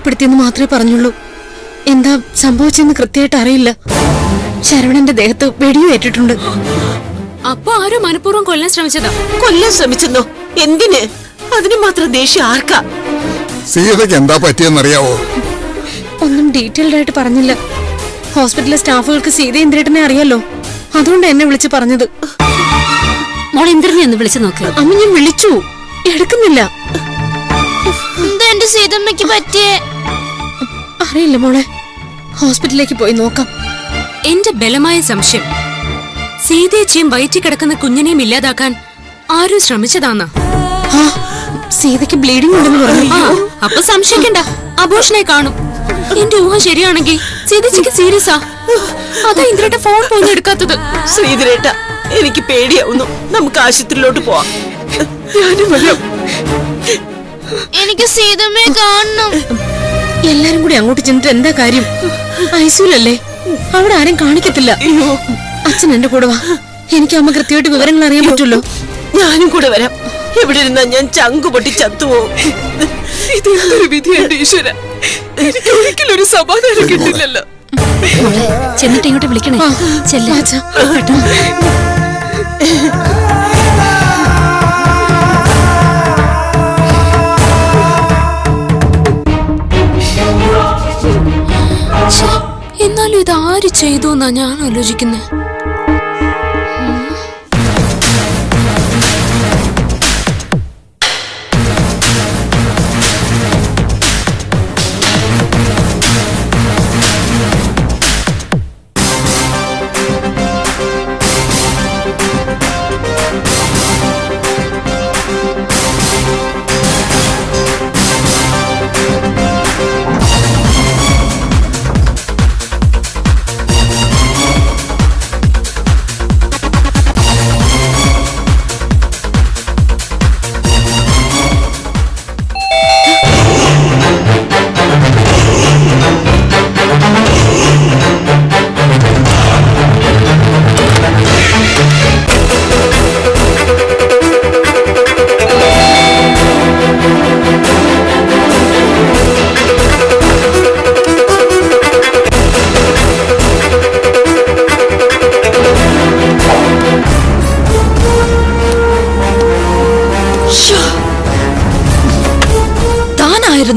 അപകടപ്പെടുത്തിയെന്ന് മാത്രമേ പറഞ്ഞുള്ളൂ. എന്താ സംഭവിച്ചെന്ന് കൃത്യമായിട്ട് അറിയില്ല. ശരവണന്റെ ദേഹത്ത് വെടിയേറ്റിട്ടുണ്ട് അപ്പൊ ആരോ മനഃപൂർവം കൊല്ലാൻ ശ്രമിച്ചതാ? കൊല്ലാൻ ശ്രമിച്ചെന്നോ? എന്തിന്? അതിന് മാത്രം ദേഷ്യം ആർക്കാ? സീതയ്ക്ക് എന്താ പറ്റിയെന്നറിയാവോ? ഒന്നും ഡീറ്റെയിൽഡ് ആയിട്ട് പറഞ്ഞില്ല. ഹോസ്പിറ്റലിലെ സ്റ്റാഫുകൾക്ക് സീത ഇന്ദ്രേട്ടനെ അറിയാലോ. അതുകൊണ്ട് എന്നെ വിളിച്ച് പറഞ്ഞത്. മോൾ ഇന്ദ്രനെ ഒന്ന് വിളിച്ചു നോക്ക്. അമ്മ ഞാൻ വിളിച്ചു. എടുക്കുന്നില്ല. എന്താ എന്റെ സീതമ്മയ്ക്ക് പറ്റിയേ? അറിയില്ല മോളെ. ഹോസ്പിറ്റലിലേക്ക് പോയി നോക്കാം. എന്റെ ബലമായ സംശയം. സീതേച്ചിയും വയറ്റി കിടക്കുന്ന കുഞ്ഞിനെയും ഇല്ലാതാക്കാൻ ആരും ശ്രമിച്ചതാന്നാ. സീതയ്ക്ക് ബ്ലീഡിംഗ് ഉണ്ടെന്ന് പറഞ്ഞു. അപ്പൊ സംശയിക്കണ്ട. അബോഷനെ കാണും. എന്റെ ഊഹ ശരിയാണെങ്കിൽ സീതച്ചിക്ക് സീരിയസാ അതാ ഇന്ദ്രട്ട ഫോൺ പോലും എടുക്കാത്തത്. ശ്രീധരേട്ട എനിക്ക് പേടിയാവുന്നു. നമുക്ക് ആശുപത്രിയിലോട്ട് പോവാം. ഞാനും വരാം. എനിക്ക് സീതമ്മയെ കാണണം. എല്ലാരും കൂടി അങ്ങോട്ട് ചെന്നിട്ട് എന്താ കാര്യം? ഐസിയുലല്ലേ അവിടെ ആരും കാണിക്കത്തില്ല. അച്ഛൻ എന്റെ കൂടെ വാ. എനിക്ക് അമ്മ കൃത്യമായിട്ട് വിവരങ്ങൾ അറിയാൻ പറ്റുമല്ലോ. ഞാനും കൂടെ വരാം. എവിടെ ഇരുന്നാ ഞാൻ ചങ്കു പൊട്ടി ചത്തുപോകും ഇതെന്തൊരു വിധിയുണ്ട് ഈശ്വര എനിക്ക് ഒരിക്കലും ഒരു സമാധാനം കിട്ടില്ലല്ലോ. ചെന്നിട്ട് ഇങ്ങോട്ട് വിളിക്കണേ. ചെല്ല. ഇത് ആര് ചെയ്തു എന്നാ ഞാൻ ആലോചിക്കുന്നത്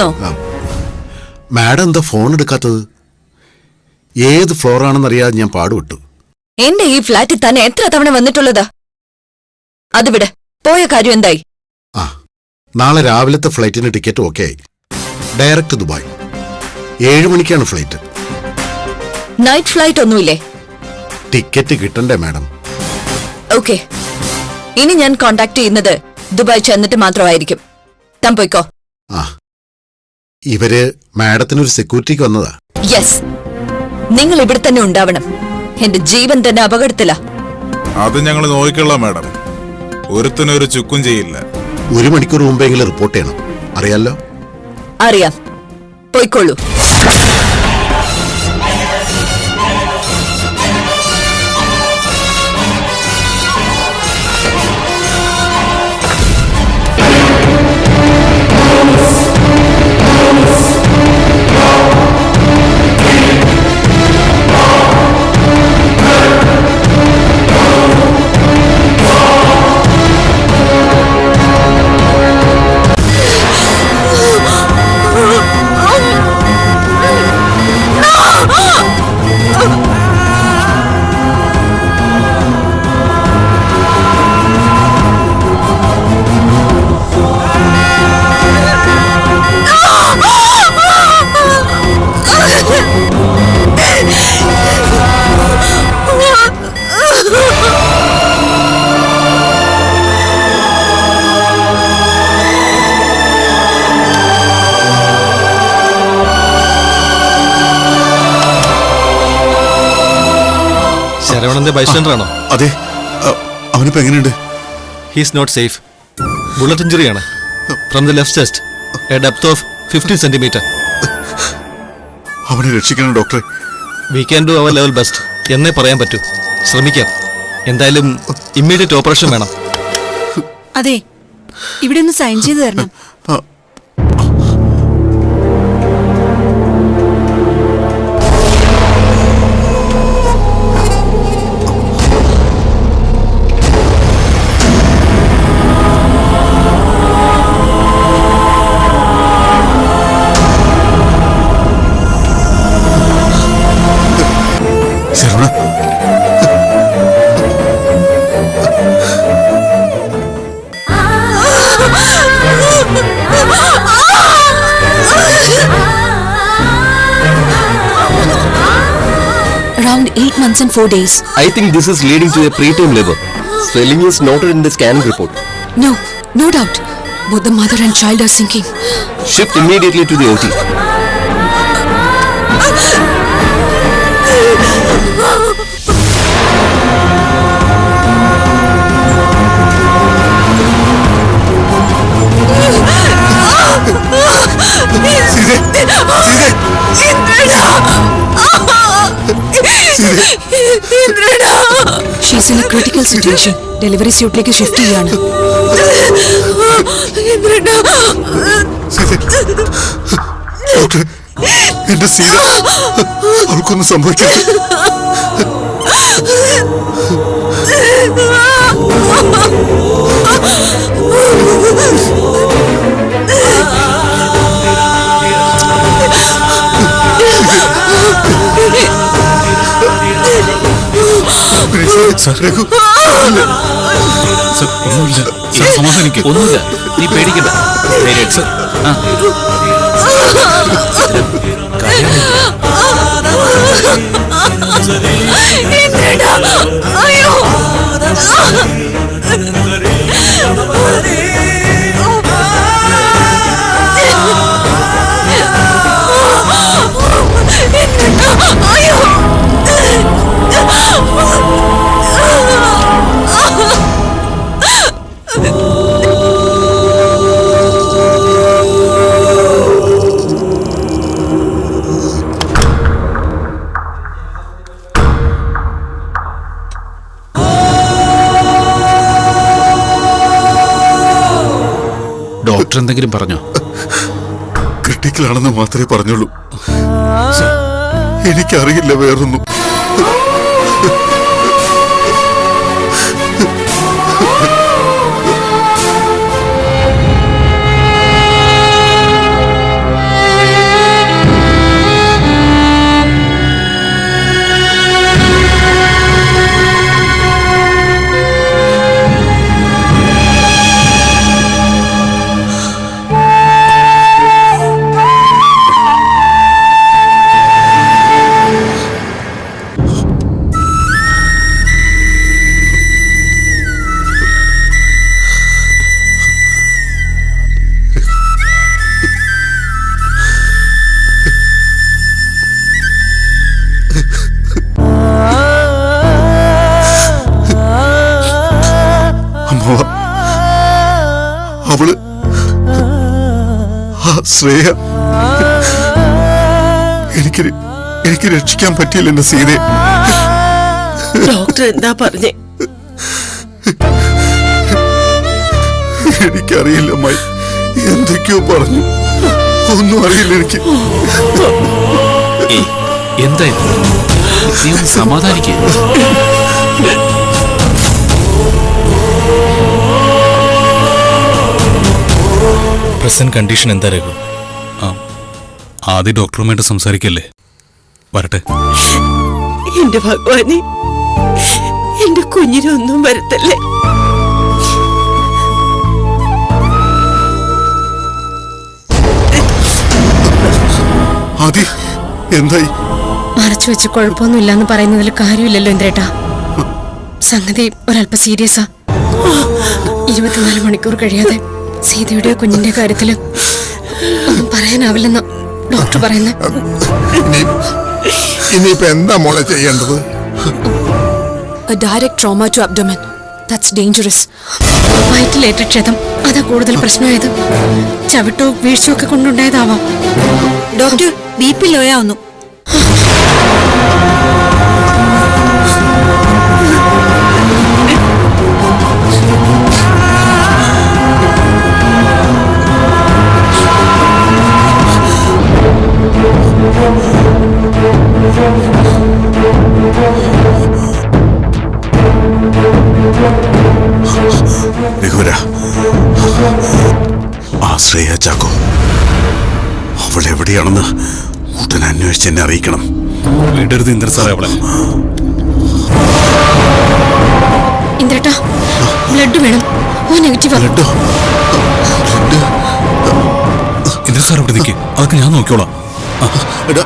താനായിരുന്നോ മാഡം എന്താ ഫോൺ എടുക്കാത്തത്? ഏത് ഫ്ലോറാണെന്നറിയാതെ ഞാൻ പാടുവിട്ടു എന്റെ ഈ ഫ്ലാറ്റിൽ തന്നെ എത്ര തവണ വന്നിട്ടുള്ളതാ? അത് വിടെ പോയ കാര്യം എന്തായി? ആ നാളെ രാവിലത്തെ ഫ്ലൈറ്റിന് ടിക്കറ്റ് ഓക്കെ ആയി. Direct Dubai. ഏഴു മണിക്കാണ് ഫ്ലൈറ്റ്. നൈറ്റ് ഫ്ലൈറ്റ് ഒന്നുമില്ലേ? ടിക്കറ്റ് കിട്ടണ്ടേ മാഡം? ഓക്കെ ഇനി ഞാൻ കോണ്ടാക്ട് ചെയ്യുന്നത് ദുബായ് ചെന്നിട്ട് മാത്രമായിരിക്കും. താൻ പോയിക്കോ. ആ. ഇവർ മാഡത്തിനൊരു സെക്യൂരിറ്റിക്ക് വന്നതാ. യെസ് നിങ്ങൾ ഇവിടെ തന്നെ ഉണ്ടാവണം. എന്റെ ജീവൻ തന്നെ അപകടത്തിലാ. അത് ഞങ്ങൾ നോക്കിക്കൊള്ളാം മാഡം. ഒരുത്തിനൊരു ചുക്കും ചെയ്യില്ല. ഒരു മണിക്കൂർ മുമ്പെങ്കിലും റിപ്പോർട്ട് ചെയ്യണം. അറിയാലോ? അറിയാം. പോയിക്കോളൂ ശരവണന്റെ ബൈസ്റ്റാൻഡർ ആണോ അതെ അവനിപ്പോ എങ്ങനെയുണ്ട്? He's not safe bullet injury ആണ്. From the left chest a depth of fifteen centimetre അവനെ രക്ഷിക്കണം ഡോക്ടറെ. We can do our level best എന്നേ പറയാൻ പറ്റൂ. ശ്രമിക്കാം. എന്തായാലും ഇമ്മീഡിയറ്റ് ഓപ്പറേഷൻ വേണം. അതെ. ഇവിടെ ഒന്ന് സൈൻ ചെയ്തു തരണം. Eight months and four days. I think this is leading to a preterm labor. Swelling is noted in the scanning report. No, no doubt. Both the mother and child are sinking. Shift immediately to the OT. She's in a critical situation delivery സ്യൂട്ടിലേക്ക് shift ചെയ്യാണ് സീതേ doctor എന്റെ സീത അവൾക്കൊന്നും സംഭവിക്കരുത് രഘു ഒന്നുമില്ല. സമാധാനിക്കും ഒന്നുമില്ല. നീ പേടിക്കണ്ട. ധൈര്യമായിട്ട്. ആ. ഡോക്ടർ എന്തെങ്കിലും പറഞ്ഞോ? ക്രിട്ടിക്കലാണെന്ന് മാത്രമേ പറഞ്ഞുള്ളൂ. എനിക്കറിയില്ല വേറൊന്നും. ശ്രേയ എനിക്ക് എനിക്ക് രക്ഷിക്കാൻ പറ്റിയില്ല എന്റെ സീതയെ. ഡോക്ടർ എന്താ പറഞ്ഞേ? എനിക്കറിയില്ല മൈ എന്തൊക്കെയോ പറഞ്ഞു. ഒന്നും അറിയില്ല എനിക്ക്. എന്തായാലും എന്താ ഇത് പ്രസന്റ് കണ്ടീഷൻ എന്താ രഘു? ആ ആദ്യ ഡോക്ടറുമായിട്ട് സംസാരിക്കല്ലേ? വരട്ടെ. എന്റെ ഭഗവാനെ എന്റെ കുഞ്ഞിനൊന്നും വരത്തല്ലേ? ആദി എന്തായി? മറച്ചു വെച്ച് കുഴപ്പമൊന്നുമില്ലെന്ന് പറയുന്നതിൽ കാര്യമില്ലല്ലോ ഇന്ദ്രേട്ടാ. സംഗതി ഒരല്പ സീരിയസാ. ഇരുപത്തിനാല് മണിക്കൂർ കഴിയാതെ സീതയുടെ കുഞ്ഞിന്റെ കാര്യത്തിൽ ഒന്നും പറയാനാവില്ലെന്ന് ഡോക്ടർ പറയുന്നത് ഇനി ഇനിയിപ്പോ എന്താ മോളെ ചെയ്യേണ്ടത്? A direct trauma to abdomen. That's dangerous. വയറ്റിലേറ്റ ക്ഷതം അതാ കൂടുതൽ പ്രശ്നമായത്. ചവിട്ടോ വീഴ്ചയോ ഒക്കെ കൊണ്ടുണ്ടായതാവാം. ഡോക്ടർ ബി പി ലോയാവുന്നു. ചാക്കോ അവൾ എവിടെയാണെന്ന് ഉടൻ അന്വേഷിച്ച് എന്നെ അറിയിക്കണം. വിടരുത് ഇന്ദ്ര സാറേ അവളെ. ഇന്ദ്രേട്ടാ ബ്ലഡ് വേണം. ഓ നെഗറ്റീവ് ബ്ലഡോ ബ്ലഡ് ഇന്ദ്ര സാർ ഇവിടെ നിൽക്കേ അതൊക്കെ ഞാൻ നോക്കിയോളാം എടാ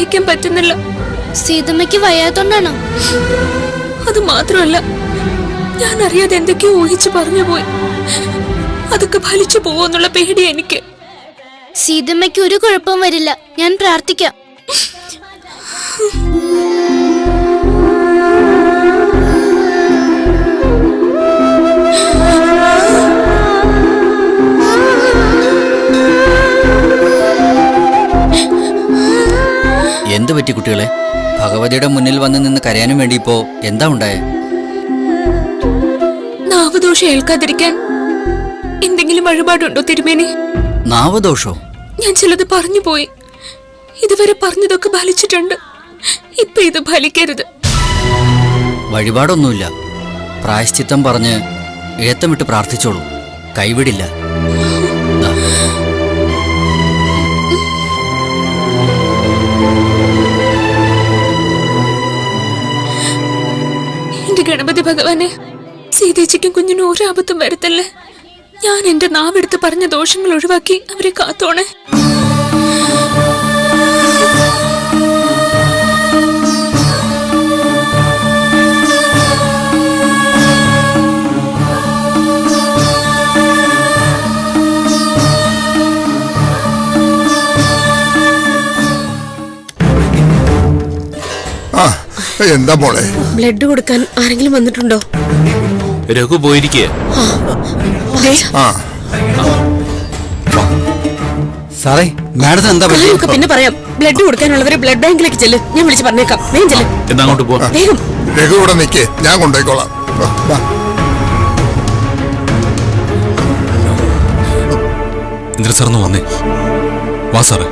സഹിക്കാൻ പറ്റുന്നില്ല. സീതമ്മയ്ക്ക് വയ്യാത്തോണ്ടാണോ? അത് മാത്രമല്ല ഞാൻ അറിയാതെ എന്തൊക്കെയോ ഊഹിച്ചു പറഞ്ഞു പോയി. അതൊക്കെ ഫലിച്ചു പോവെന്നുള്ള പേടി എനിക്ക്. സീതമ്മയ്ക്ക് ഒരു കുഴപ്പവും വരില്ല. ഞാൻ പ്രാർത്ഥിക്കാം. എന്തു പറ്റി കുട്ടികളെ? ഭഗവതിയുടെ മുന്നിൽ വന്ന് നിന്ന് കരയാനും വേണ്ടി ഇപ്പോ എന്താ ഉണ്ടായേ? നാവദോഷം ഏൽക്കാതിരിക്കാൻ എന്തെങ്കിലും വഴിപാടുണ്ടോ തിരുമേനി? നാവദോഷോ? ഞാൻ ചിലത് പറഞ്ഞു പോയി. ഇതുവരെ പറഞ്ഞതൊക്കെ ഫലിച്ചിട്ടുണ്ട്. ഇപ്പൊ ഇത് ഫലിക്കരുത്. വഴിപാടൊന്നുമില്ല. പ്രായശ്ചിത്തം പറഞ്ഞ് ഏത്തമിട്ട് പ്രാർത്ഥിച്ചോളൂ. കൈവിടില്ല. ദാ. എന്റെ ഗണപതി ഭഗവാനെ സീതേച്ചിക്കും കുഞ്ഞിനും ഒരു ആപത്തും വരുത്തല്ലേ? ഞാൻ എന്റെ നാവെടുത്ത് പറഞ്ഞ ദോഷങ്ങൾ ഒഴിവാക്കി അവരെ കാത്തോണേ. എന്താ മോളെ? ബ്ലഡ് കൊടുക്കാൻ ആരെങ്കിലും വന്നിട്ടുണ്ടോ? രഘു പോയിരിക്കേ. ആ. സാറേ മാഡത്തിന് എന്താ പറ്റി? പിന്നെ പറയാം. ബ്ലഡ് കൊടുക്കാനുള്ളവരെ ബ്ലഡ് ബാങ്കിലേക്ക് ചെല്ല്. ഞാൻ വിളിച്ച് പറഞ്ഞേക്കാം. വേഗം ചെല്ല്. എന്നാ അങ്ങോട്ട് പോവാം. വേഗം. രഘു ഇവിടെ നിൽക്കേ ഞാൻ കൊണ്ടുപോയിക്കോളാം. ഇന്ദ്ര സാറൊന്ന് വന്നേ. വാ സാറേ.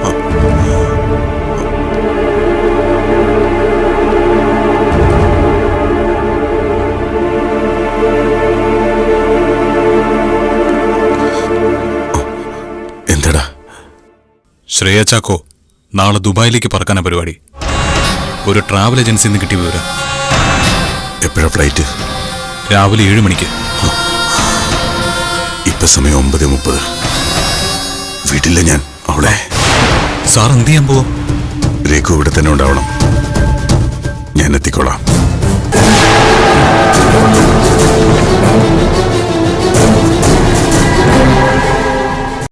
ശ്രേയ ചാക്കോ നാളെ ദുബായിലേക്ക് പറക്കാനാ പരിപാടി. ഒരു ട്രാവൽ ഏജൻസിയിൽ നിന്ന് കിട്ടിയ വിവരം. എപ്പോഴാ ഫ്ലൈറ്റ് രാവിലെ ഏഴ് മണിക്ക്. ഇപ്പൊ സമയം ഒമ്പത് മുപ്പത്. വീട്ടില്ല ഞാൻ അവളെ. സാർ എന്ത് ചെയ്യാൻ പോവാ? രേഖു ഇവിടെ തന്നെ ഉണ്ടാവണം. ഞാൻ എത്തിക്കോളാം.